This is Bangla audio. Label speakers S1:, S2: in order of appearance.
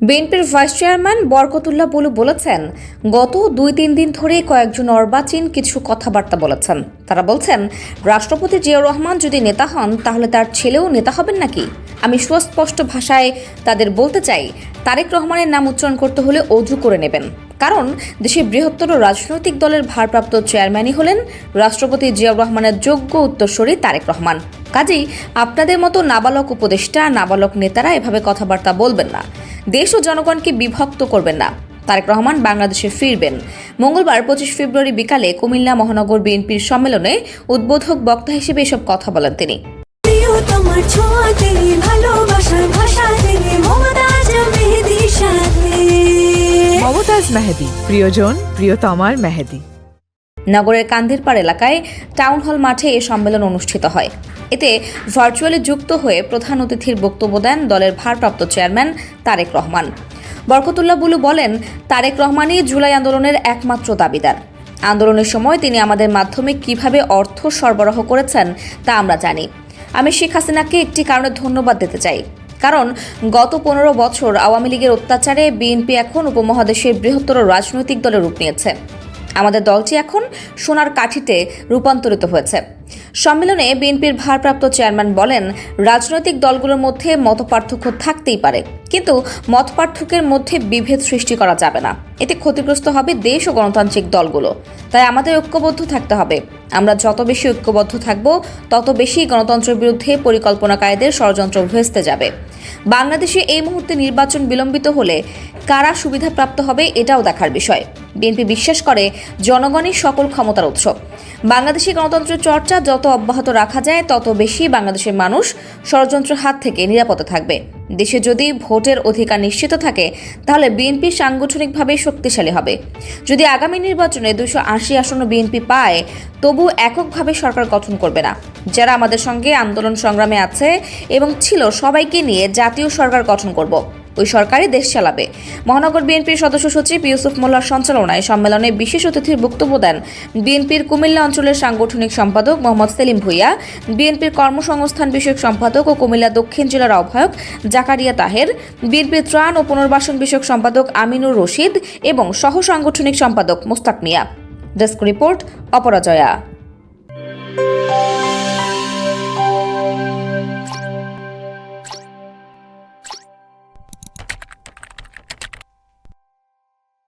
S1: বিএনপির ভাইস চেয়ারম্যান বরকতুল্লাহ বলু বলেছেন, গত দুই তিন দিন ধরে কয়েকজন অর্বাচীন কিছু কথাবার্তা বলেছেন। তারা বলছেন, রাষ্ট্রপতি জিয়াউর রহমান যদি নেতা হন, তাহলে তার ছেলেও নেতা হবেন নাকি? আমি সুস্পষ্ট ভাষায় তাদের বলতে চাই, তারেক রহমানের নাম উচ্চারণ করতে হলে অজু করে নেবেন। কারণ, দেশের বৃহত্তর রাজনৈতিক দলের ভারপ্রাপ্ত চেয়ারম্যানই হলেন রাষ্ট্রপতি জিয়াউর রহমানের যোগ্য উত্তরসূরি তারেক রহমান। কাজেই আপনাদের মতো নাবালক উপদেষ্টা, নাবালক নেতারা এভাবে কথাবার্তা বলবেন না। দেশ ও জনগণকে বিভক্ত করবেন না। তারেক রহমান বাংলাদেশে ফিরবেন। মঙ্গলবার পঁচিশ ফেব্রুয়ারি বিকালে কুমিল্লা মহানগর বিএনপির সম্মেলনে উদ্বোধক বক্তা হিসেবে এসব কথা বলেন তিনি।
S2: প্রিয় তোমার ছোঁয়াতে ভালোবাসার ভাষাতে মমতাজ মেহেদি
S3: মমতাজ মেহেদি প্রিয়জন প্রিয়তমার মেহেদি।
S1: নগরের কান্দিরপাড় এলাকায় টাউন হল মাঠে এ সম্মেলন অনুষ্ঠিত হয়। এতে ভার্চুয়ালি যুক্ত হয়ে প্রধান অতিথির বক্তব্য দেন দলের ভারপ্রাপ্ত চেয়ারম্যান তারেক রহমান। বরকতুল্লাহ বুলু বলেন, তারেক রহমানই জুলাই আন্দোলনের একমাত্র দাবিদার। আন্দোলনের সময় তিনি আমাদের মাধ্যমে কীভাবে অর্থ সরবরাহ করেছেন তা আমরা জানি। আমি শেখ হাসিনাকে একটি কারণে ধন্যবাদ দিতে চাই। কারণ গত পনেরো বছর আওয়ামী লীগের অত্যাচারে বিএনপি এখন উপমহাদেশের বৃহত্তর রাজনৈতিক দলে রূপ নিয়েছে। আমাদের দলটি এখন সোনার কাঠিতে রূপান্তরিত হয়েছে। সম্মেলনে বিএনপির ভারপ্রাপ্ত চেয়ারম্যান বলেন, রাজনৈতিক দলগুলোর মধ্যে মতপার্থক্য থাকতেই পারে, কিন্তু মতপার্থক্যের মধ্যে বিভেদ সৃষ্টি করা যাবে না। এতে ক্ষতিগ্রস্ত হবে দেশ ও গণতান্ত্রিক দলগুলো। তাই আমাদের ঐক্যবদ্ধ থাকতে হবে। আমরা যত বেশি ঐক্যবদ্ধ থাকব, তত বেশি গণতন্ত্রের বিরুদ্ধে পরিকল্পনাকারীদের ষড়যন্ত্র ভেস্তে যাবে। বাংলাদেশে এই মুহূর্তে নির্বাচন বিলম্বিত হলে কারা সুবিধাপ্রাপ্ত হবে এটাও দেখার বিষয়। বিএনপি বিশ্বাস করে জনগণই সকল ক্ষমতার উৎস। বাংলাদেশি গণতন্ত্র চর্চা যত অব্যাহত রাখা যায়, তত বেশি বাংলাদেশের মানুষ ষড়যন্ত্রের হাত থেকে নিরাপদে থাকবে। দেশে যদি ভোটের অধিকার নিশ্চিত থাকে, তাহলে বিএনপি সাংগঠনিকভাবে শক্তিশালী হবে। যদি আগামী নির্বাচনে দুশো আশি আসন্ন বিএনপি পায়, তবু এককভাবে সরকার গঠন করবে না। যারা আমাদের সঙ্গে আন্দোলন সংগ্রামে আছে এবং ছিল, সবাইকে নিয়ে জাতীয় সরকার গঠন করব। ওই সরকারই দেশ চালাবে। মহানগর বিএনপির সদস্য সচিব ইউসুফ মোল্লার সঞ্চালনায় সম্মেলনে বিশেষ অতিথির বক্তব্য দেন বিএনপির কুমিল্লা অঞ্চলের সাংগঠনিক সম্পাদক মোহাম্মদ সেলিম ভুইয়া, বিএনপির কর্মসংস্থান বিষয়ক সম্পাদক ও কুমিল্লা দক্ষিণ জেলার আহ্বায়ক জাকারিয়া তাহের, বিএনপির ত্রাণ ও পুনর্বাসন বিষয়ক সম্পাদক আমিনুর রশিদ এবং সহ সাংগঠনিক সম্পাদক মোস্তাক মিয়া। Desk report অপরাজয়া।